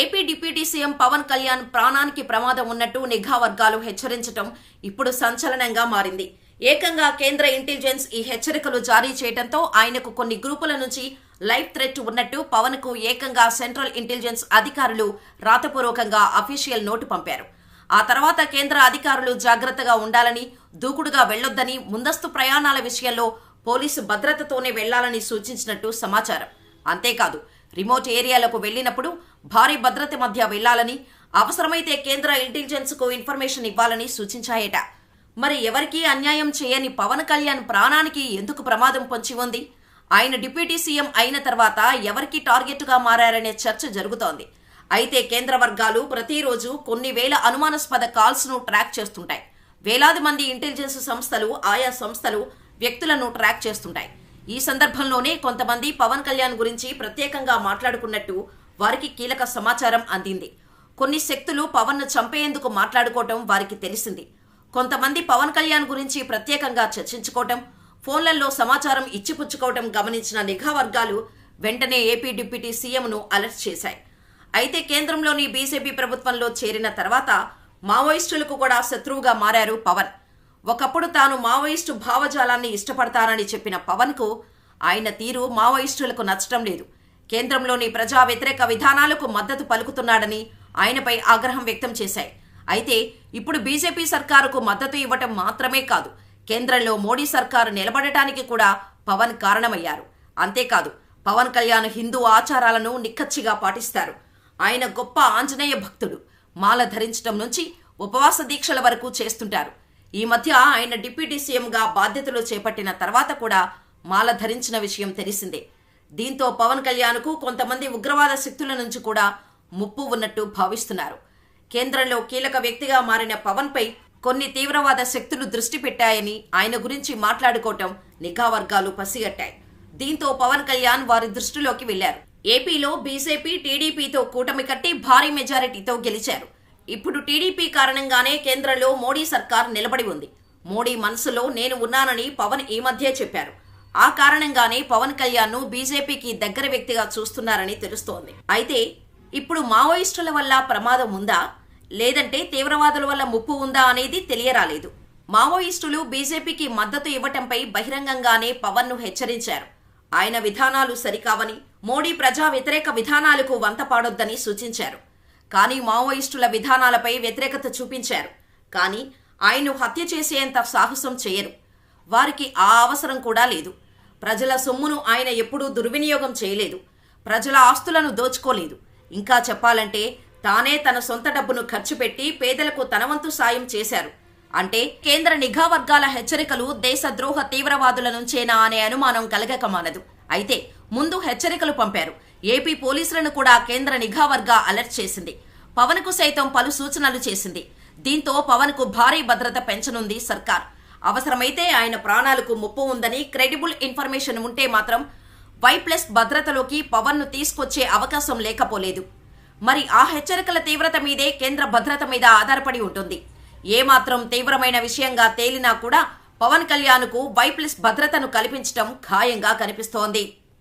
AP deputy CM Pavan Kalyan ప్రాణానికి ప్రమాదం ఉన్నట్టు నిఘా వర్గాలు హెచ్చరించడం ఇప్పుడు సంచలనంగా మారింది. ఏకంగా కేంద్ర ఇంటెలిజెన్స్ ఈ హెచ్చరికలు జారీ చేయడంతో ఆయనకు కొన్ని గ్రూపుల నుంచి లైఫ్ థ్రెట్ ఉన్నట్టు పవన్కు ఏకంగా సెంట్రల్ ఇంటెలిజెన్స్ అధికారులు రాతపూర్వకంగా అఫీషియల్ నోటు పంపారు. ఆ తర్వాత కేంద్ర అధికారులు జాగ్రత్తగా ఉండాలని దూకుడుగా వెళ్ళొద్దని ముందస్తు ప్రయాణాల విషయంలో పోలీసు భద్రతతోనే వెళ్ళాలని సూచించినట్టు సమాచారం. అంతేకాదు రిమోట్ ఏరియాలకు వెళ్ళినప్పుడు భారీ భద్రత మధ్య వెళ్ళాలని అవసరమైతే కేంద్ర ఇంటెలిజెన్స్కు ఇన్ఫర్మేషన్ ఇవ్వాలని సూచించాయట. మరి ఎవరికీ అన్యాయం చేయని పవన్ కళ్యాణ్ ప్రాణానికి ఎందుకు ప్రమాదం పొంచి ఉంది? ఆయన డిప్యూటీ సీఎం అయిన తర్వాత ఎవరికి టార్గెట్గా మారారనే చర్చ జరుగుతోంది. అయితే కేంద్ర వర్గాలు ప్రతిరోజు కొన్ని వేల అనుమానాస్పద కాల్స్ను ట్రాక్ చేస్తుంటాయి. వేలాది మంది ఇంటెలిజెన్స్ సంస్థలు ఆయా సంస్థలు వ్యక్తులను ట్రాక్ చేస్తుంటాయి. ఈ సందర్భంలోనే కొంతమంది పవన్ కళ్యాణ్ గురించి ప్రత్యేకంగా మాట్లాడుకున్నట్టు వారికి కీలక సమాచారం అందింది. కొన్ని శక్తులు పవన్ను చంపేందుకు మాట్లాడుకోవటం వారికి తెలిసింది. కొంతమంది పవన్ కళ్యాణ్ గురించి ప్రత్యేకంగా చర్చించుకోవటం ఫోన్లలో సమాచారం ఇచ్చిపుచ్చుకోవటం గమనించిన నిఘా వర్గాలు వెంటనే ఏపీ డిప్యూటీ సీఎంను అలర్ట్ చేశాయి. అయితే కేంద్రంలోని బీజేపీ ప్రభుత్వంలో చేరిన తర్వాత మావోయిస్టులకు కూడా శత్రువుగా మారారు పవన్. ఒకప్పుడు తాను మావోయిస్టు భావజాలాన్ని ఇష్టపడతానని చెప్పిన పవన్కు ఆయన తీరు మావోయిస్టులకు నచ్చటం లేదు. కేంద్రంలోని ప్రజా వ్యతిరేక విధానాలకు మద్దతు పలుకుతున్నాడని ఆయనపై ఆగ్రహం వ్యక్తం చేశాయి. అయితే ఇప్పుడు బీజేపీ సర్కారుకు మద్దతు ఇవ్వటం మాత్రమే కాదు కేంద్రంలో మోడీ సర్కారు నిలబడటానికి కూడా పవన్ కారణమయ్యారు. అంతేకాదు పవన్ కళ్యాణ్ హిందూ ఆచారాలను నిక్కచ్చిగా పాటిస్తారు. ఆయన గొప్ప ఆంజనేయ భక్తుడు. మాల ధరించడం నుంచి ఉపవాస దీక్షల వరకు చేస్తుంటారు. ఈ మధ్య ఆయన డిప్యూటీ సీఎంగా బాధ్యతలు చేపట్టిన తర్వాత కూడా మాల ధరించిన విషయం తెలిసిందే. దీంతో పవన్ కళ్యాణ్కు కొంతమంది ఉగ్రవాద శక్తుల నుంచి కూడా ముప్పు ఉన్నట్టు భావిస్తున్నారు. కేంద్రంలో కీలక వ్యక్తిగా మారిన పవన్పై కొన్ని తీవ్రవాద శక్తులు దృష్టి పెట్టాయని ఆయన గురించి మాట్లాడుకోవటం నిఘా వర్గాలు పసిగట్టాయి. దీంతో పవన్ కళ్యాణ్ వారి దృష్టిలోకి వెళ్ళారు ఏపీలో బీజేపీ టీడీపీతో కూటమి కట్టి భారీ మెజారిటీతో గెలిచారు. ఇప్పుడు టీడీపీ కారణంగానే కేంద్రంలో మోడీ సర్కార్ నిలబడి ఉంది. మోడీ మనసులో నేను ఉన్నానని పవన్ ఈ మధ్యే చెప్పారు. ఆ కారణంగానే పవన్ కళ్యాణ్ను బీజేపీకి దగ్గర వ్యక్తిగా చూస్తున్నారని తెలుస్తోంది. అయితే ఇప్పుడు మావోయిస్టుల వల్ల ప్రమాదం ఉందా? లేదంటే తీవ్రవాదుల వల్ల ముప్పు ఉందా అనేది తెలియరాలేదు. మావోయిస్టులు బీజేపీకి మద్దతు ఇవ్వటంపై బహిరంగంగానే పవన్ను హెచ్చరించారు. ఆయన విధానాలు సరికావని మోడీ ప్రజా వ్యతిరేక విధానాలకు వంతపాడొద్దని సూచించారు. కానీ మావోయిస్టుల విధానాలపై వ్యతిరేకత చూపించారు. కానీ ఆయన్ను హత్య చేసేంత సాహసం చేయరు. వారికి ఆ అవసరం కూడా లేదు. ప్రజల సొమ్మును ఆయన ఎప్పుడూ దుర్వినియోగం చేయలేదు. ప్రజల ఆస్తులను దోచుకోలేదు. ఇంకా చెప్పాలంటే తానే తన సొంత డబ్బును ఖర్చు పెట్టి పేదలకు తనవంతు సాయం చేశారు. అంటే కేంద్ర నిఘా వర్గాల హెచ్చరికలు దేశద్రోహ తీవ్రవాదుల నుంచేనా అనే అనుమానం కలగక మానదు అయితే ముందు హెచ్చరికలు పంపారు. ఏపీ పోలీసులను కూడా కేంద్ర నిఘా వర్గ అలర్ట్ చేసింది. పవన్కు సైతం పలు సూచనలు చేసింది. దీంతో పవన్కు భారీ భద్రత పెంచనుంది సర్కార్. అవసరమైతే ఆయన ప్రాణాలకు ముప్పు ఉందని క్రెడిబుల్ ఇన్ఫర్మేషన్ ఉంటే మాత్రం వై ప్లస్ భద్రతలోకి పవన్ను తీసుకొచ్చే అవకాశం లేకపోలేదు. మరి ఆ హెచ్చరికల తీవ్రత మీదే కేంద్ర భద్రత మీద ఆధారపడి ఉంటుంది. ఏమాత్రం తీవ్రమైన విషయంగా తేలినా కూడా పవన్ కళ్యాణ్కు వై ప్లస్ భద్రతను కల్పించడం ఖాయంగా కనిపిస్తోంది.